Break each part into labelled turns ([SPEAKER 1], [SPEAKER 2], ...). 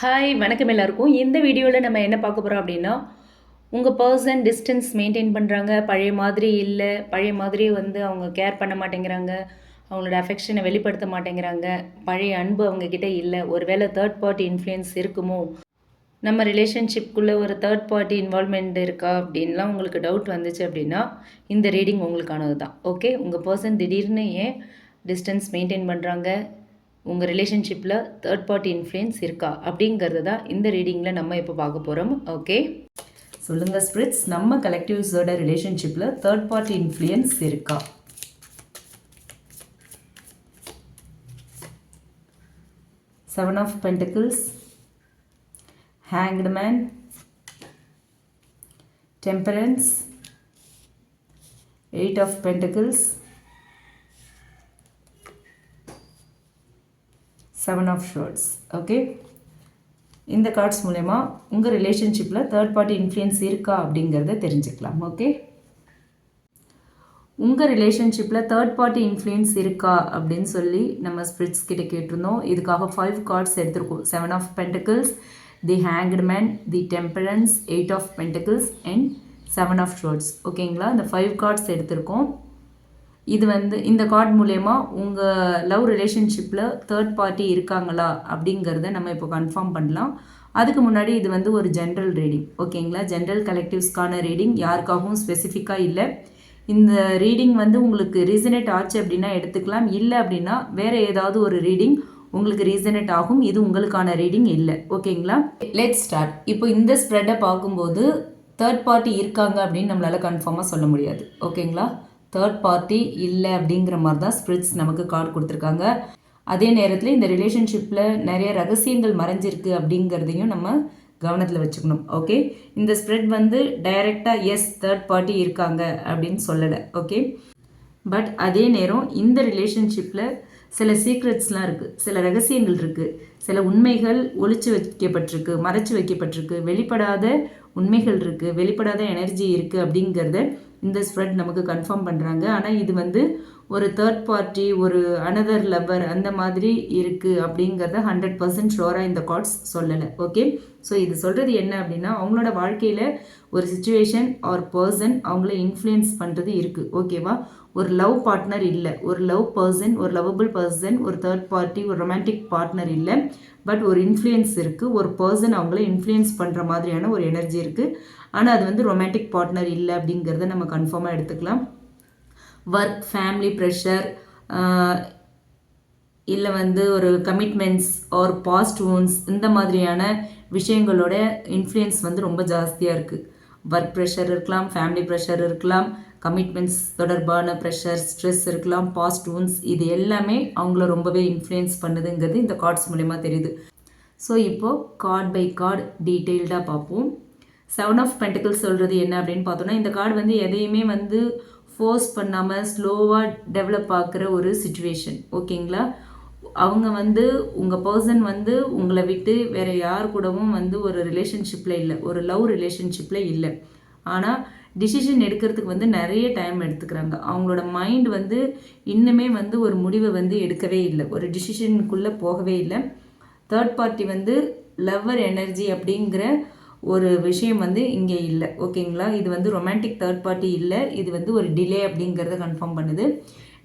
[SPEAKER 1] Hi வணக்கம் எல்லாருக்கும். இந்த வீடியோவில் நம்ம என்ன பார்க்க போகிறோம் அப்படின்னா உங்கள் பர்சன் டிஸ்டன்ஸ் மெயின்டைன் பண்ணுறாங்க பழைய மாதிரி இல்லை. பழைய மாதிரி வந்து அவங்க கேர் பண்ண மாட்டேங்கிறாங்க. அவங்களோட அஃபெக்ஷனை வெளிப்படுத்த மாட்டேங்கிறாங்க. பழைய அன்பு அவங்கக்கிட்ட இல்லை. ஒருவேளை தேர்ட் பார்ட்டி இன்ஃப்ளூயன்ஸ் இருக்குமோ? நம்ம ரிலேஷன்ஷிப்குள்ளே ஒரு தேர்ட் பார்ட்டி இன்வால்மெண்ட் இருக்கா அப்படின்லாம் உங்களுக்கு டவுட் வந்துச்சு அப்படின்னா இந்த ரீடிங் உங்களுக்கானது தான் ஓகே உங்கள் பர்சன் திடீர்னு ஏன் டிஸ்டன்ஸ் மெயின்டைன் பண்ணுறாங்க உங்கள் ரிலேஷன்ஷிப்பில் தேர்ட் பார்ட்டி இன்ஃப்ளூயன்ஸ் இருக்கா? அப்படிங்கிறது தான் இந்த ரீடிங்கில் நம்ம இப்போ பார்க்க போகிறோம் ஓகே சொல்லுங்கள் ஸ்பிரிட்ஸ் நம்ம கலெக்டிவ்ஸோட ரிலேஷன்ஷிப்பில் தேர்ட் பார்ட்டி இன்ஃப்ளூயன்ஸ் இருக்கா? Seven of pentacles hanged man temperance eight of pentacles seven of swords okay இந்த கார்ட்ஸ் மூலயமா உங்கள் ரிலேஷன்ஷிப்பில் தேர்ட் பார்ட்டி இன்ஃப்ளூயன்ஸ் இருக்கா அப்படிங்கிறத தெரிஞ்சுக்கலாம் ஓகே உங்கள் ரிலேஷன்ஷிப்பில் தேர்ட் பார்ட்டி இன்ஃப்ளூயன்ஸ் இருக்கா அப்படின்னு சொல்லி நம்ம ஸ்பிரிட்ஸ் கிட்ட கேட்டிருந்தோம். இதுக்காக ஃபைவ் கார்ட்ஸ் எடுத்திருக்கோம். Seven of pentacles the hanged man the temperance eight of pentacles and seven of swords ஓகேங்களா இந்த ஃபைவ் கார்ட்ஸ் எடுத்திருக்கோம். இது வந்து இந்த கார்டு மூலயமா உங்கள் லவ் ரிலேஷன்ஷிப்பில் தேர்ட் பார்ட்டி இருக்காங்களா அப்படிங்கிறத நம்ம இப்போ கன்ஃபார்ம் பண்ணலாம். அதுக்கு முன்னாடி இது வந்து ஒரு ஜென்ரல் ரீடிங் ஓகேங்களா? ஜென்ரல் கலெக்டிவ்ஸ்க்கான ரீடிங் யாருக்காகவும் ஸ்பெசிஃபிக்காக இல்லை. இந்த ரீடிங் வந்து உங்களுக்கு ரீசனேட் ஆச்சு அப்படின்னா எடுத்துக்கலாம். இல்லை அப்படின்னா வேறு ஏதாவது ஒரு ரீடிங் உங்களுக்கு ரீசனேட் ஆகும். இது உங்களுக்கான ரீடிங் இல்லை ஓகேங்களா? லெட் ஸ்டார்ட் இப்போ இந்த ஸ்ப்ரெட்டை பார்க்கும்போது தேர்ட் பார்ட்டி இருக்காங்க அப்படின்னு நம்மளால் கன்ஃபார்மாக சொல்ல முடியாது ஓகேங்களா? தேர்ட் பார்ட்டி இல்லை அப்படிங்கிற மாதிரி தான் ஸ்பிரிட்ஸ் நமக்கு கார்டு கொடுத்துருக்காங்க. அதே நேரத்தில் இந்த ரிலேஷன்ஷிப்பில் நிறைய ரகசியங்கள் மறைஞ்சிருக்கு அப்படிங்கிறதையும் நம்ம கவனத்தில் வச்சுக்கணும். ஓகே இந்த ஸ்ப்ரெட் வந்து டைரெக்டாக எஸ் தேர்ட் பார்ட்டி இருக்காங்க அப்படின்னு சொல்லலை. ஓகே பட் அதே நேரம் இந்த ரிலேஷன்ஷிப்பில் சில சீக்ரெட்ஸ்லாம் இருக்குது சில ரகசியங்கள் இருக்குது சில உண்மைகள் ஒழிச்சு வைக்கப்பட்டிருக்கு மறைச்சு வைக்கப்பட்டிருக்கு. வெளிப்படாத உண்மைகள் இருக்குது வெளிப்படாத எனர்ஜி இருக்குது அப்படிங்கிறத இந்த ஸ்ப்ரெட் நமக்கு கன்ஃபார்ம் பண்ணுறாங்க ஆனால் இது வந்து ஒரு தேர்ட் பார்ட்டி ஒரு அனதர் லவர் அந்த மாதிரி இருக்குது அப்படிங்கிறத ஹண்ட்ரட் பர்சன்ட் ஷோராக இந்த கார்ட்ஸ் சொல்லலை. ஓகே ஸோ இது சொல்கிறது என்ன அப்படின்னா அவங்களோட வாழ்க்கையில் ஒரு சுச்சுவேஷன் ஆர் பர்சன் அவங்கள இன்ஃப்ளூயன்ஸ் பண்ணுறது இருக்குது ஓகேவா ஒரு லவ் பார்ட்னர் இல்லை. ஒரு லவ் பர்சன் ஒரு லவபிள் பர்சன் ஒரு தேர்ட் பார்ட்டி ஒரு ரொமான்டிக் பார்ட்னர் இல்லை. பட் ஒரு இன்ஃப்ளூயன்ஸ் இருக்குது ஒரு பர்சன் அவங்கள இன்ஃப்ளூயன்ஸ் பண்ணுற மாதிரியான ஒரு எனர்ஜி இருக்குது ஆனால் அது வந்து ரொமான்டிக் பார்ட்னர் இல்லை அப்படிங்கிறத நம்ம கன்ஃபார்மாக எடுத்துக்கலாம். ஒர்க் ஃபேமிலி ப்ரெஷர் இல்லை வந்து ஒரு கமிட்மெண்ட்ஸ் ஆர் பாஸ்ட் ஓன்ஸ் இந்த மாதிரியான விஷயங்களோட இன்ஃப்ளூயன்ஸ் வந்து ரொம்ப ஜாஸ்தியாக இருக்குது ஒர்க் ப்ரெஷர் இருக்கலாம் ஃபேமிலி ப்ரெஷர் இருக்கலாம். கமிட்மெண்ட்ஸ் தொடர்பான ப்ரெஷர் ஸ்ட்ரெஸ் இருக்கலாம் பாஸ்ட் ஊன்ஸ் இது எல்லாமே அவங்கள ரொம்பவே இன்ஃப்ளூயன்ஸ் பண்ணுதுங்கிறது இந்த கார்ட்ஸ் மூலயமா தெரியுது. ஸோ இப்போது கார்ட் பை கார்டு டீட்டெயில்டாக பார்ப்போம். செவன் ஆஃப் பென்டிக்கல் சொல்கிறது என்ன அப்படின்னு பார்த்தோன்னா இந்த கார்டு வந்து எதையுமே வந்து ஃபோர்ஸ் பண்ணாமல் ஸ்லோவாக டெவலப் ஆக்குற ஒரு சுச்சுவேஷன் ஓகேங்களா அவங்க வந்து உங்கள் பர்சன் வந்து உங்களை விட்டு வேறு யார் கூடவும் வந்து ஒரு ரிலேஷன்ஷிப்பில் இல்லை ஒரு லவ் ரிலேஷன்ஷிப்பில் இல்லை. ஆனால் டிசிஷன் எடுக்கிறதுக்கு வந்து நிறைய டைம் எடுத்துக்கிறாங்க. அவங்களோட மைண்ட் வந்து இன்னுமே வந்து ஒரு முடிவை வந்து எடுக்கவே இல்லை. ஒரு டிசிஷனுக்குள்ளே போகவே இல்லை. தேர்ட் பார்ட்டி வந்து லவ்வர் எனர்ஜி அப்படிங்கிற ஒரு விஷயம் வந்து இங்கே இல்லை. ஓகேங்களா இது வந்து ரொமான்டிக் தேர்ட் பார்ட்டி இல்லை. இது வந்து ஒரு டிலே அப்படிங்கிறத கன்ஃபார்ம் பண்ணுது.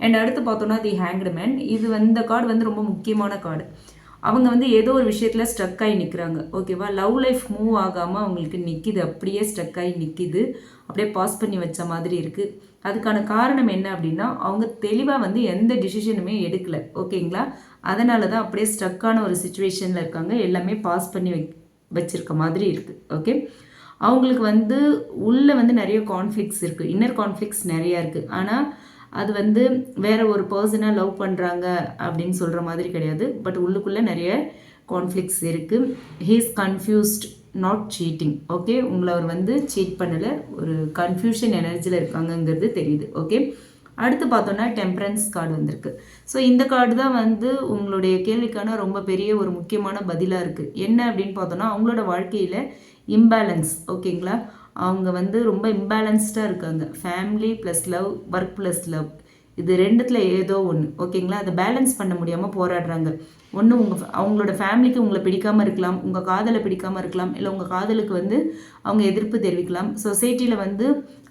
[SPEAKER 1] அண்ட் அடுத்து பார்த்தோன்னா தி ஹேங்க்டு மேன் இது வந்து இந்த கார்டு வந்து ரொம்ப முக்கியமான கார்டு அவங்க வந்து ஏதோ ஒரு விஷயத்தில் ஸ்ட்ரக் ஆகி நிற்கிறாங்க ஓகேவா லவ் லைஃப் மூவ் ஆகாமல் அவங்களுக்கு நிற்கிது அப்படியே ஸ்ட்ரக் ஆகி நிற்கிது அப்படியே பாஸ் பண்ணி வச்ச மாதிரி இருக்குது அதுக்கான காரணம் என்ன அப்படின்னா அவங்க தெளிவாக வந்து எந்த டிசிஷனுமே எடுக்கலை. ஓகேங்களா அதனால தான் அப்படியே ஸ்ட்ரக்கான ஒரு சுச்சுவேஷனில் இருக்காங்க. எல்லாமே பாஸ் பண்ணி வை வச்சுருக்க மாதிரி இருக்குது ஓகே அவங்களுக்கு வந்து உள்ளே வந்து நிறைய கான்ஃப்ளிக்ஸ் இருக்குது இன்னர் கான்ஃப்ளிக்ஸ் நிறையா இருக்குது ஆனால் அது வந்து வேற ஒரு பர்சனாக லவ் பண்ணுறாங்க அப்படின்னு சொல்கிற மாதிரி கிடையாது. பட் உள்ளுக்குள்ளே நிறைய கான்ஃப்ளிக்ஸ் இருக்குது he's confused not cheating okay உங்களை அவர் வந்து சீட் பண்ணலை. ஒரு கன்ஃபியூஷன் எனர்ஜியில் இருக்காங்கங்கிறது தெரியுது. ஓகே அடுத்து பார்த்தோன்னா டெம்பரன்ஸ் கார்டு வந்திருக்கு. ஸோ இந்த கார்டு தான் வந்து உங்களுடைய கேள்விக்கான ரொம்ப பெரிய ஒரு முக்கியமான பதிலாக இருக்குது என்ன அப்படின்னு பார்த்தோன்னா அவங்களோட வாழ்க்கையில் இம்பேலன்ஸ் ஓகேங்களா அவங்க வந்து ரொம்ப இம்பேலன்ஸ்டாக இருக்காங்க. Family plus love work plus love இது ரெண்டுத்தில் ஏதோ ஒன்று ஓகேங்களா அதை பேலன்ஸ் பண்ண முடியாமல் போராடுறாங்க. ஒன்று உங்கள் அவங்களோட ஃபேமிலிக்கு உங்களை பிடிக்காமல் இருக்கலாம். உங்கள் காதலை பிடிக்காமல் இருக்கலாம். இல்லை உங்கள் காதலுக்கு வந்து அவங்க எதிர்ப்பு தெரிவிக்கலாம். சொசைட்டியில் வந்து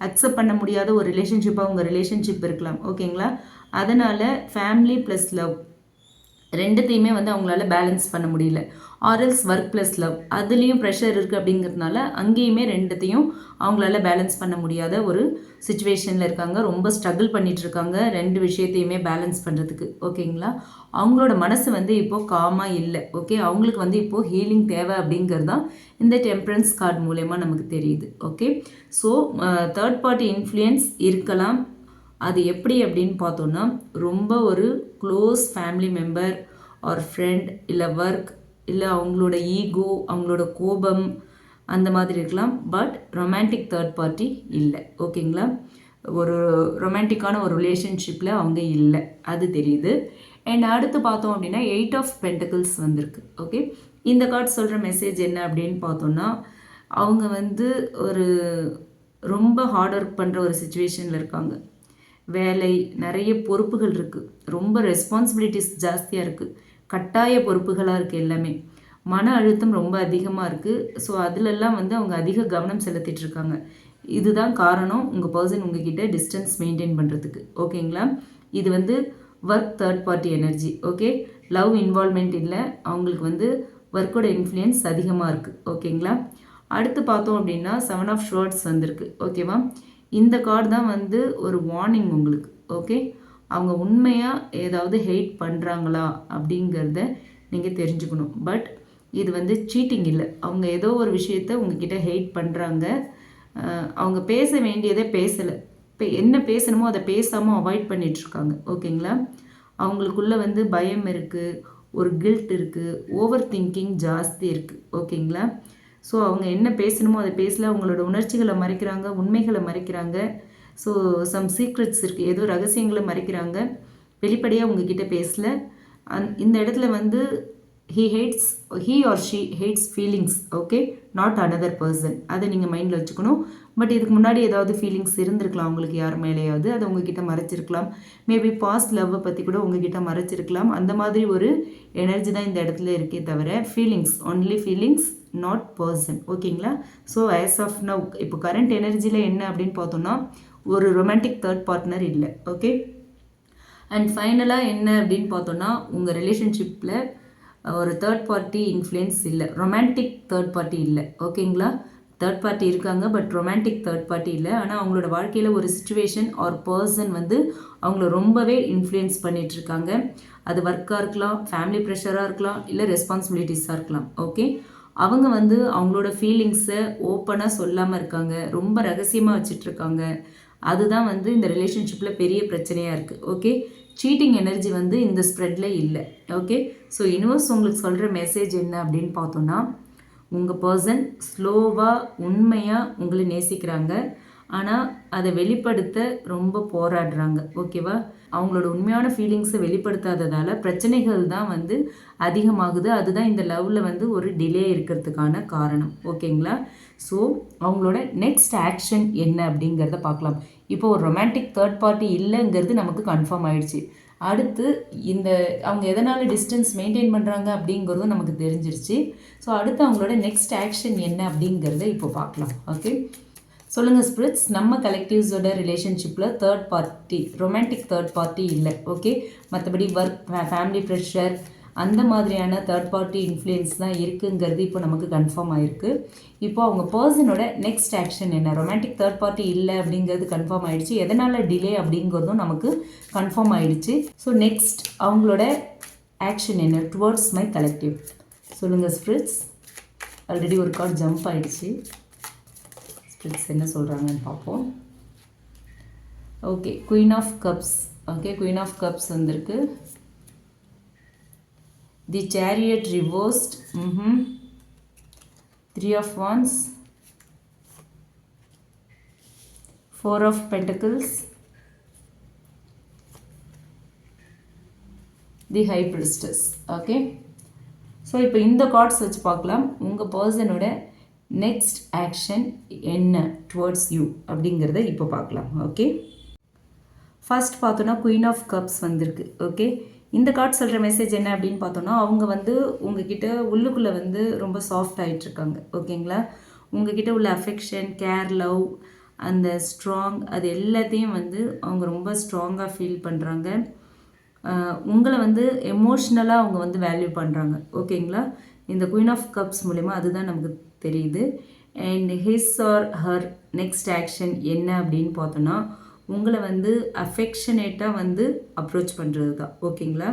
[SPEAKER 1] அக்செப்ட் பண்ண முடியாத ஒரு ரிலேஷன்ஷிப்பாக உங்கள் ரிலேஷன்ஷிப் இருக்கலாம். ஓகேங்களா அதனால் ஃபேமிலி ப்ளஸ் லவ் ரெண்டுத்தையுமே வந்து அவங்களால பேலன்ஸ் பண்ண முடியல. Or else work plus love அதுலேயும் ப்ரெஷர் இருக்குது அப்படிங்கிறதுனால அங்கேயுமே ரெண்டுத்தையும் அவங்களால பேலன்ஸ் பண்ண முடியாத ஒரு சுச்சுவேஷனில் இருக்காங்க. ரொம்ப ஸ்ட்ரகிள் பண்ணிட்டு இருக்காங்க. ரெண்டு விஷயத்தையுமே பேலன்ஸ் பண்ணுறதுக்கு ஓகேங்களா? அவங்களோட மனசு வந்து இப்போது காமாக இல்லை. ஓகே? அவங்களுக்கு வந்து இப்போது ஹீலிங் தேவை அப்படிங்கிறது தான் இந்த டெம்பரன்ஸ் கார்டு மூலயமா நமக்கு தெரியுது. Okay? So third party influence இருக்கலாம். அது எப்படி அப்படின்னு பார்த்தோன்னா ரொம்ப ஒரு close family member or friend இல்லை ஒர்க் இல்லை அவங்களோட ஈகோ அவங்களோட கோபம் அந்த மாதிரி இருக்கலாம். பட் ரொமான்டிக் தேர்ட் பார்ட்டி இல்லை. ஓகேங்களா ஒரு ரொமான்டிக்கான ஒரு ரிலேஷன்ஷிப்பில் அவங்க இல்லை. அது தெரியுது. அண்ட் அடுத்து பார்த்தோம் அப்படின்னா எயிட் ஆஃப் பென்டக்கிள்ஸ் வந்திருக்கு. ஓகே இந்த கார்டு சொல்கிற மெசேஜ் என்ன அப்படின்னு பார்த்தோன்னா அவங்க வந்து ஒரு ரொம்ப ஹார்ட் ஒர்க் பண்ணுற ஒரு சுச்சுவேஷனில் இருக்காங்க. வேலை நிறைய பொறுப்புகள் இருக்குது ரொம்ப ரெஸ்பான்சிபிலிட்டிஸ் ஜாஸ்தியாக இருக்குது கட்டாய பொறுப்புகளாக இருக்குது எல்லாமே. மன அழுத்தம் ரொம்ப அதிகமாக இருக்குது ஸோ அதிலெல்லாம் வந்து அவங்க அதிக கவனம் செலுத்திட்டுருக்காங்க இதுதான் காரணம் உங்கள் பர்சன் உங்ககிட்ட டிஸ்டன்ஸ் மெயின்டைன் பண்ணுறதுக்கு ஓகேங்களா? இது வந்து work third party energy okay love involvement இல்லை. அவங்களுக்கு வந்து ஒர்க்கோட இன்ஃப்ளூயன்ஸ் அதிகமாக இருக்குது ஓகேங்களா? அடுத்து பார்த்தோம் அப்படின்னா செவன் ஆஃப் ஷர்ட்ஸ் வந்திருக்கு. ஓகேவா இந்த கார்டு தான் வந்து ஒரு வார்னிங் உங்களுக்கு. ஓகே அவங்க உண்மையாக ஏதாவது ஹெயிட் பண்ணுறாங்களா அப்படிங்கிறத நீங்கள் தெரிஞ்சுக்கணும். பட் இது வந்து சீட்டிங் இல்லை. அவங்க ஏதோ ஒரு விஷயத்த உங்ககிட்ட ஹெயிட் பண்ணுறாங்க அவங்க பேச வேண்டியதை பேசலை. இப்போ என்ன பேசணுமோ அதை பேசாமல் அவாய்ட் பண்ணிகிட்ருக்காங்க ஓகேங்களா? அவங்களுக்குள்ளே வந்து பயம் இருக்குது ஒரு கில்ட் இருக்குது ஓவர் திங்கிங் ஜாஸ்தி இருக்குது ஓகேங்களா? ஸோ அவங்க என்ன பேசணுமோ அதை பேசல. அவங்களோட உணர்ச்சிகளை மறைக்கிறாங்க உண்மைகளை மறைக்கிறாங்க. ஸோ சம் சீக்ரெட்ஸ் இருக்குது ஏதோ ரகசியங்களை மறைக்கிறாங்க. வெளிப்படையாக உங்ககிட்ட பேசல. அந் இந்த இடத்துல வந்து he hates he or she hates feelings okay not another person அதை நீங்கள் மைண்டில் வச்சுக்கணும். பட் இதுக்கு முன்னாடி ஏதாவது ஃபீலிங்ஸ் இருந்திருக்கலாம் உங்களுக்கு யார் மேலேயாவது. அதை உங்ககிட்ட மறைச்சிருக்கலாம். மேபி பாஸ்ட் லவ்வை பற்றி கூட உங்ககிட்ட மறைச்சிருக்கலாம். அந்த மாதிரி ஒரு எனர்ஜி தான் இந்த இடத்துல இருக்கே தவிர feelings only feelings not person ஓகேங்களா ஸோ ஆஸ் ஆஃப் நவ் இப்போ கரண்ட் எனர்ஜியில் என்ன அப்படின்னு பார்த்தோம்னா ஒரு ரொமான்டிக் தேர்ட் பார்ட்னர் இல்லை ஓகே அண்ட் ஃபைனலாக என்ன அப்படின்னு பார்த்தோன்னா உங்கள் ரிலேஷன்ஷிப்பில் ஒரு தேர்ட் பார்ட்டி இன்ஃப்ளூயன்ஸ் இல்லை. ரொமான்டிக் தேர்ட் பார்ட்டி இல்லை ஓகேங்களா? தேர்ட் பார்ட்டி இருக்காங்க பட் ரொமான்டிக் தேர்ட் பார்ட்டி இல்லை. ஆனால் அவங்களோட வாழ்க்கையில் ஒரு சுச்சுவேஷன் ஆர் பர்சன் வந்து அவங்கள ரொம்பவே இன்ஃப்ளூயன்ஸ் பண்ணிகிட்ருக்காங்க அது ஒர்க்காக இருக்கலாம் ஃபேமிலி ப்ரெஷராக இருக்கலாம் இல்லை ரெஸ்பான்சிபிலிட்டிஸாக இருக்கலாம் ஓகே அவங்க வந்து அவங்களோட ஃபீலிங்ஸை ஓப்பனாக சொல்லாமல் இருக்காங்க ரொம்ப ரகசியமாக வச்சிட்ருக்காங்க அதுதான் வந்து இந்த ரிலேஷன்ஷிப்பில் பெரிய பிரச்சனையாக இருக்குது ஓகே சீட்டிங் எனர்ஜி வந்து இந்த ஸ்ப்ரெட்டில் இல்லை. ஓகே ஸோ யூனிவர்ஸ் உங்களுக்கு சொல்கிற மெசேஜ் என்ன அப்படின்னு பார்த்தோன்னா உங்கள் பர்சன் ஸ்லோவாக உண்மையாக உங்களை நேசிக்கிறாங்க. ஆனால் அதை வெளிப்படுத்த ரொம்ப போராடுறாங்க ஓகேவா? அவங்களோட உண்மையான ஃபீலிங்ஸை வெளிப்படுத்தாததால் பிரச்சனைகள் தான் வந்து அதிகமாகுது. அதுதான் இந்த லவ்வில் வந்து ஒரு டிலே இருக்கிறதுக்கான காரணம் ஓகேங்களா? ஸோ அவங்களோட நெக்ஸ்ட் ஆக்ஷன் என்ன அப்படிங்கிறத பார்க்கலாம். இப்போ ஒரு ரொமான்டிக் தேர்ட் பார்ட்டி இல்லைங்கிறது நமக்கு கன்ஃபார்ம் ஆயிடுச்சு. அடுத்து இந்த அவங்க எதனால் டிஸ்டன்ஸ் மெயின்டைன் பண்ணுறாங்க அப்படிங்கிறதும் நமக்கு தெரிஞ்சிருச்சு. ஸோ அடுத்து அவங்களோட நெக்ஸ்ட் ஆக்ஷன் என்ன அப்படிங்கிறத இப்போ பார்க்கலாம் ஓகே சொல்லுங்கள் ஸ்பிரிட்ஸ் நம்ம கலெக்டிவ்ஸோட ரிலேஷன்ஷிப்பில் third party romantic third party இல்லை ஓகே மற்றபடி ஒர்க் ஃபேமிலி ப்ரெஷர் அந்த மாதிரியான தேர்ட் பார்ட்டி இன்ஃப்ளூயன்ஸ் தான் இருக்குங்கிறது இப்போ நமக்கு கன்ஃபார்ம் ஆயிருக்கு. இப்போ அவங்க பர்சனோட நெக்ஸ்ட் ஆக்ஷன் என்ன? ரொமான்டிக் தேர்ட் பார்ட்டி இல்லை அப்படிங்கிறது கன்ஃபார்ம் ஆயிடுச்சு. எதனால் டிலே அப்படிங்கிறதும் நமக்கு கன்ஃபார்ம் ஆயிடுச்சு. ஸோ நெக்ஸ்ட் அவங்களோட ஆக்ஷன் என்ன? டுவர்ட்ஸ் மை கலெக்டிவ் சொல்லுங்கள் ஸ்பிரிட்ஸ் ஆல்ரெடி ஒரு கார்டு ஜம்ப் ஆயிடுச்சு. ஸ்பிரிட்ஸ் என்ன சொல்கிறாங்கன்னு பார்ப்போம். Okay queen of cups okay queen of cups வந்திருக்கு. The chariot reversed hmm three of wands four of pentacles the high priestess okay so இப்போ இந்த cards வச்சு பார்க்கலாம். உங்கள் பர்சனோட நெக்ஸ்ட் ஆக்ஷன் என்ன டுவர்ட்ஸ் யூ அப்படிங்கிறத இப்போ பார்க்கலாம் ஓகே ஃபர்ஸ்ட் பார்த்தோன்னா குயின் ஆஃப் கப்ஸ் வந்திருக்கு ஓகே இந்த கார்டு சொல்கிற மெசேஜ் என்ன அப்படின்னு பார்த்தோன்னா அவங்க வந்து உங்ககிட்ட உள்ளுக்குள்ளே வந்து ரொம்ப சாஃப்ட் ஆகிட்டுருக்காங்க ஓகேங்களா உங்ககிட்ட உள்ள அஃபெக்ஷன் கேர் லவ் அந்த ஸ்ட்ராங் அது எல்லாத்தையும் வந்து அவங்க ரொம்ப ஸ்ட்ராங்காக ஃபீல் பண்ணுறாங்க உங்களை வந்து எமோஷ்னலாக அவங்க வந்து வேல்யூ பண்ணுறாங்க ஓகேங்களா இந்த குயின் ஆஃப் கப்ஸ் மூலிமா அதுதான் நமக்கு தெரியுது. And his or her next action என்ன அப்படின்னு பார்த்தோன்னா உங்களை வந்து அஃபெக்ஷனேட்டாக வந்து அப்ரோச் பண்ணுறது தான் ஓகேங்களா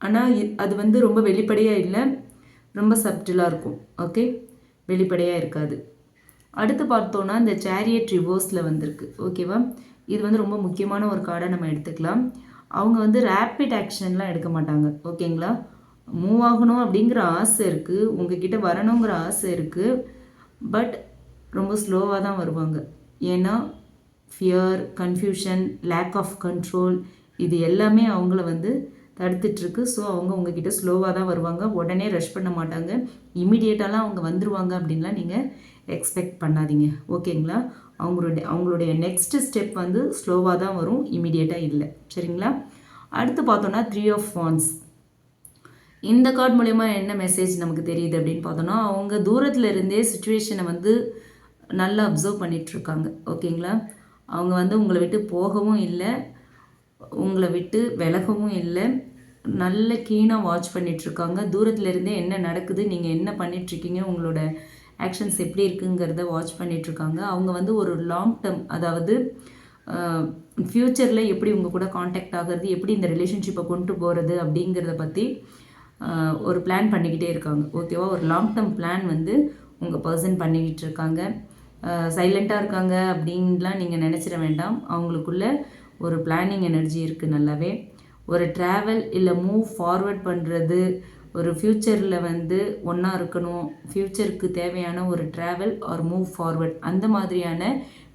[SPEAKER 1] ஆனால் அது வந்து ரொம்ப வெளிப்படையாக இல்லை ரொம்ப சப்டிலாக இருக்கும். ஓகே வெளிப்படையாக இருக்காது. அடுத்து பார்த்தோன்னா இந்த சேரியட் ரிவர்ஸில் வந்திருக்கு. ஓகேவா இது வந்து ரொம்ப முக்கியமான ஒரு கார்டை நம்ம எடுத்துக்கலாம். அவங்க வந்து ரேப்பிட் ஆக்ஷன்லாம் எடுக்க மாட்டாங்க. ஓகேங்களா மூவ் ஆகணும் அப்படிங்கிற ஆசை இருக்குது உங்ககிட்ட வரணுங்கிற ஆசை இருக்குது பட் ரொம்ப ஸ்லோவாக தான் வருவாங்க. ஏன்னா fear confusion lack of control இது எல்லாமே அவங்கள வந்து தடுத்துட்ருக்கு ஸோ அவங்க உங்ககிட்ட ஸ்லோவாக தான் வருவாங்க. உடனே ரஷ் பண்ண மாட்டாங்க. இமிடியேட்டாலாம் அவங்க வந்துருவாங்க அப்படின்லாம் நீங்கள் எக்ஸ்பெக்ட் பண்ணாதீங்க. ஓகேங்களா? அவங்களுடைய அவங்களுடைய நெக்ஸ்ட் ஸ்டெப் வந்து ஸ்லோவாக தான் வரும். இமிடியேட்டாக இல்லை. சரிங்களா? அடுத்து பார்த்தோன்னா த்ரீ ஆஃப் ஃபான்ஸ் இந்த கார்டு மூலயமா என்ன மெசேஜ் நமக்கு தெரியுது அப்படின்னு பார்த்தோன்னா அவங்க தூரத்தில் இருந்தே சுச்சுவேஷனை வந்து நல்லா அப்சர்வ் பண்ணிகிட்ருக்காங்க ஓகேங்களா அவங்க வந்து உங்களை விட்டு போகவும் இல்லை உங்களை விட்டு விலகவும் இல்லை. நல்ல கீனாக வாட்ச் பண்ணிகிட்ருக்காங்க தூரத்தில் இருந்தே என்ன நடக்குது நீங்கள் என்ன பண்ணிகிட்ருக்கீங்க உங்களோட ஆக்ஷன்ஸ் எப்படி இருக்குங்கிறத வாட்ச் பண்ணிகிட்ருக்காங்க அவங்க வந்து ஒரு லாங் டேர்ம் அதாவது ஃப்யூச்சரில் எப்படி உங்கள் கூட காண்டாக்ட் ஆகிறது எப்படி இந்த ரிலேஷன்ஷிப்பை கொண்டு போகிறது அப்படிங்கிறத பற்றி ஒரு பிளான் பண்ணிக்கிட்டே இருக்காங்க. ஓகேவா ஒரு லாங் டேர்ம் பிளான் வந்து உங்கள் பர்சன் பண்ணிக்கிட்டு இருக்காங்க. சைலண்ட்டாக இருக்காங்க அப்படின்லாம் நீங்கள் நினச்சிட வேண்டாம். அவங்களுக்குள்ள ஒரு பிளானிங் எனர்ஜி இருக்குது நல்லாவே. ஒரு ட்ராவல் இல்லை மூவ் ஃபார்வர்ட் பண்ணுறது ஒரு ஃப்யூச்சரில் வந்து ஒன்றா இருக்கணும். ஃப்யூச்சருக்கு தேவையான ஒரு ட்ராவல் ஆர் மூவ் ஃபார்வர்ட் அந்த மாதிரியான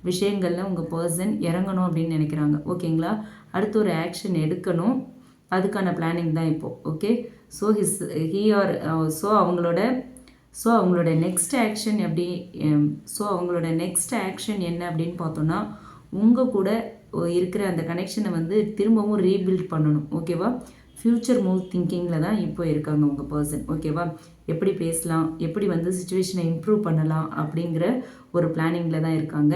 [SPEAKER 1] விஷயங்களில் உங்கள் பர்சன் இறங்கணும் அப்படின்னு நினைக்கிறாங்க. ஓகேங்களா அடுத்து ஒரு ஆக்ஷன் எடுக்கணும். அதுக்கான பிளானிங் தான் இப்போது okay so his he or so அவங்களோட ஸோ அவங்களோட நெக்ஸ்ட் ஆக்ஷன் எப்படி um, ஸோ அவங்களோட நெக்ஸ்ட் ஆக்ஷன் என்ன அப்படின்னு பார்த்தோன்னா உங்கள் கூட இருக்கிற அந்த கனெக்ஷனை வந்து திரும்பவும் ரீபில்ட் பண்ணணும் ஓகேவா ஃப்யூச்சர் மூவ் திங்கிங்கில் தான் இப்போ இருக்காங்க உங்கள் பர்சன் ஓகேவா எப்படி பேசலாம் எப்படி வந்து சுச்சுவேஷனை இம்ப்ரூவ் பண்ணலாம் அப்படிங்கிற ஒரு பிளானிங்கில் தான் இருக்காங்க.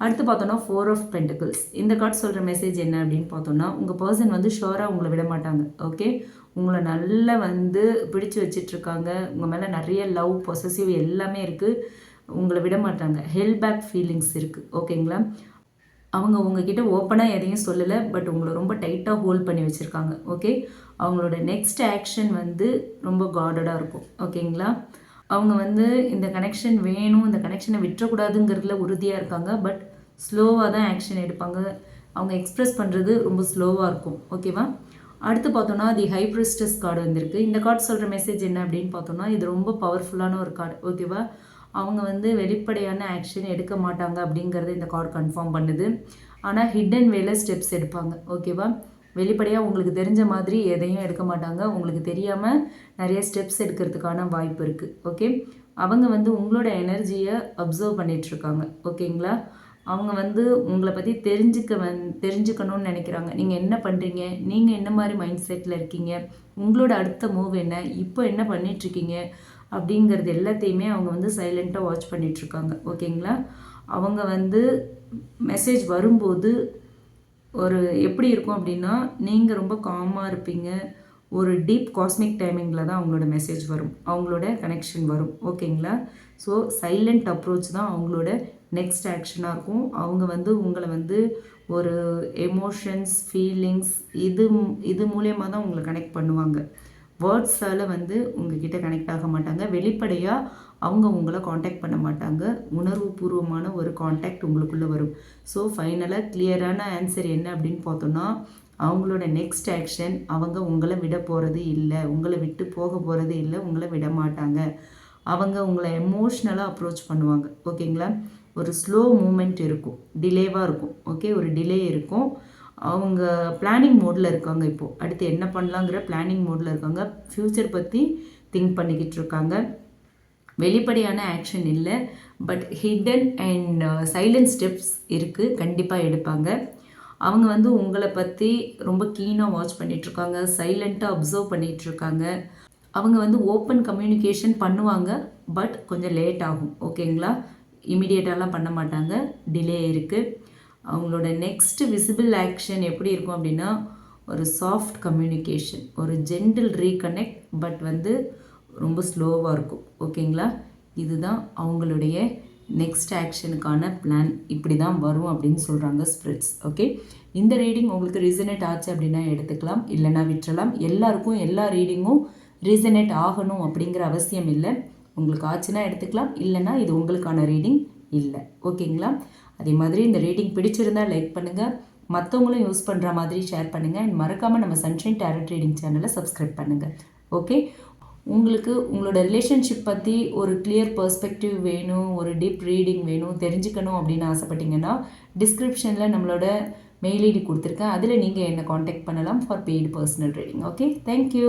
[SPEAKER 1] அடுத்து பார்த்தோன்னா ஃபோர் ஆஃப் பென்டக்கிள்ஸ் இந்த கார்டு சொல்கிற மெசேஜ் என்ன அப்படின்னு பார்த்தோன்னா உங்கள் பர்சன் வந்து ஷோராக உங்களை விட மாட்டாங்க ஓகே உங்களை நல்லா வந்து பிடிச்சு வச்சிட்ருக்காங்க. உங்கள் மேலே நிறைய லவ் பொசசிவ் எல்லாமே இருக்குது உங்களை விட மாட்டாங்க. ஹெல் பேக் ஃபீலிங்ஸ் இருக்குது ஓகேங்களா அவங்க உங்ககிட்ட ஓப்பனாக எதையும் சொல்லலை பட் உங்களை ரொம்ப டைட்டாக ஹோல்ட் பண்ணி வச்சுருக்காங்க. ஓகே அவங்களோட நெக்ஸ்ட் ஆக்ஷன் வந்து ரொம்ப காடடாக இருக்கும். ஓகேங்களா அவங்க வந்து இந்த கனெக்ஷன் வேணும் இந்த கனெக்ஷனை விட்டுறக்கூடாதுங்கிறதுல உறுதியாக இருக்காங்க. பட் ஸ்லோவாக தான் ஆக்ஷன் எடுப்பாங்க. அவங்க எக்ஸ்ப்ரெஸ் பண்ணுறது ரொம்ப ஸ்லோவாக இருக்கும். ஓகேவா அடுத்து பார்த்தோன்னா தி ஹைப்ரிஸ்டஸ் கார்டு வந்திருக்கு. இந்த கார்டு சொல்கிற மெசேஜ் என்ன அப்படின்னு பார்த்தோன்னா இது ரொம்ப பவர்ஃபுல்லான ஒரு கார்டு ஓகேவா அவங்க வந்து வெளிப்படையான ஆக்ஷன் எடுக்க மாட்டாங்க அப்படிங்கிறத இந்த கார்டு கன்ஃபார்ம் பண்ணுது. ஆனால் ஹிடன் வேலை ஸ்டெப்ஸ் எடுப்பாங்க ஓகேவா வெளிப்படையாக உங்களுக்கு தெரிஞ்ச மாதிரி எதையும் எடுக்க மாட்டாங்க. உங்களுக்கு தெரியாமல் நிறைய ஸ்டெப்ஸ் எடுக்கிறதுக்கான வாய்ப்பு இருக்குது ஓகே அவங்க வந்து உங்களோட எனர்ஜியை அப்சர்வ் பண்ணிகிட்ருக்காங்க ஓகேங்களா அவங்க வந்து உங்களை பற்றி தெரிஞ்சுக்க வந் தெரிஞ்சுக்கணும்னு நினைக்கிறாங்க. நீங்கள் என்ன பண்ணுறீங்க நீங்கள் என்ன மாதிரி மைண்ட் செட்டில் இருக்கீங்க? உங்களோட அடுத்த மூவ் என்ன? இப்போ என்ன பண்ணிகிட்ருக்கீங்க அப்படிங்கிறது எல்லாத்தையுமே அவங்க வந்து சைலண்ட்டாக வாட்ச் பண்ணிகிட்ருக்காங்க ஓகேங்களா? அவங்க வந்து மெசேஜ் வரும்போது ஒரு எப்படி இருக்கும் அப்படின்னா நீங்கள் ரொம்ப காமாக இருப்பீங்க. ஒரு டீப் காஸ்மிக் டைமிங்கில் தான் அவங்களோட மெசேஜ் வரும். அவங்களோட கனெக்ஷன் வரும். ஓகேங்களா? ஸோ சைலண்ட் அப்ரோச் தான் அவங்களோட நெக்ஸ்ட் ஆக்ஷனாக இருக்கும். அவங்க வந்து உங்களை வந்து ஒரு எமோஷன்ஸ் ஃபீலிங்ஸ் இது இது மூலயமா தான் உங்களை கனெக்ட் பண்ணுவாங்க. வேர்ட்ஸால் வந்து உங்ககிட்ட கனெக்ட் ஆக மாட்டாங்க. வெளிப்படையாக அவங்க உங்களை காண்டாக்ட் பண்ண மாட்டாங்க. உணர்வு பூர்வமான ஒரு காண்டாக்ட் உங்களுக்குள்ளே வரும். ஸோ ஃபைனலாக கிளியரான ஆன்சர் என்ன அப்படின்னு பார்த்தோன்னா அவங்களோட நெக்ஸ்ட் ஆக்ஷன் அவங்க உங்களை விட போகிறது இல்லை. உங்களை விட்டு போக போகிறது இல்லை. உங்களை விட மாட்டாங்க. அவங்க உங்களை எமோஷ்னலாக அப்ரோச் பண்ணுவாங்க. ஓகேங்களா ஒரு ஸ்லோ மூமெண்ட் இருக்கும். டிலேவாக இருக்கும். ஓகே ஒரு டிலே இருக்கும். அவங்க பிளானிங் மோடில் இருக்காங்க இப்போது அடுத்து என்ன பண்ணலாங்கிற பிளானிங் மோடில் இருக்காங்க. ஃப்யூச்சர் பற்றி திங்க் பண்ணிக்கிட்டு இருக்காங்க. வெளிப்படையான ஆக்ஷன் இல்லை. But hidden and silent steps இருக்குது கண்டிப்பாக எடுப்பாங்க. அவங்க வந்து உங்களை பற்றி ரொம்ப கீனாக வாட்ச் பண்ணிகிட்ருக்காங்க சைலண்ட்டாக அப்சர்வ் பண்ணிகிட்ருக்காங்க அவங்க வந்து ஓப்பன் கம்யூனிகேஷன் பண்ணுவாங்க. பட் கொஞ்சம் லேட் ஆகும். ஓகேங்களா இமிடியேட்டாலாம் பண்ண மாட்டாங்க. டிலே இருக்குது அவங்களோட நெக்ஸ்ட்டு விசிபிள் ஆக்ஷன் எப்படி இருக்கும் அப்படின்னா ஒரு சாஃப்ட் கம்யூனிகேஷன் ஒரு ஜென்டில் ரீகனெக்ட் பட் வந்து ரொம்ப ஸ்லோவாக இருக்கும். ஓகேங்களா இதுதான் அவங்களுடைய நெக்ஸ்ட் ஆக்ஷனுக்கான பிளான் இப்படி தான் வரும் அப்படின்னு சொல்கிறாங்க ஸ்ப்ரிட்ஸ் ஓகே இந்த ரீடிங் உங்களுக்கு ரீசனேட் ஆச்சு அப்படின்னா எடுத்துக்கலாம். இல்லைன்னா விட்டுறலாம். எல்லாருக்கும் எல்லா ரீடிங்கும் ரீசனேட் ஆகணும் அப்படிங்கிற அவசியம் இல்லை. உங்களுக்கு ஆச்சுன்னா எடுத்துக்கலாம் இல்லைன்னா இது உங்களுக்கான ரீடிங் இல்லை. ஓகேங்களா? அதே மாதிரி இந்த ரீடிங் பிடிச்சிருந்தா லைக் பண்ணுங்கள் மற்றவங்களும் யூஸ் பண்ணுற மாதிரி ஷேர் பண்ணுங்கள் அண்ட் மறக்காமல் நம்ம சன்ஷைன் டேரட் ரீடிங் சேனலை சப்ஸ்கிரைப் பண்ணுங்கள் ஓகே? உங்களுக்கு உங்களோட ரிலேஷன்ஷிப் பற்றி ஒரு கிளியர் பர்ஸ்பெக்டிவ் வேணும் ஒரு டீப் ரீடிங் வேணும் தெரிஞ்சுக்கணும் அப்படின்னு ஆசைப்பட்டீங்கன்னா டிஸ்கிரிப்ஷனில் நம்மளோட மெயில் ஐடி கொடுத்துருக்கேன். அதில் நீங்கள் என்னை காண்டாக்ட் பண்ணலாம் for paid personal reading okay? Thank you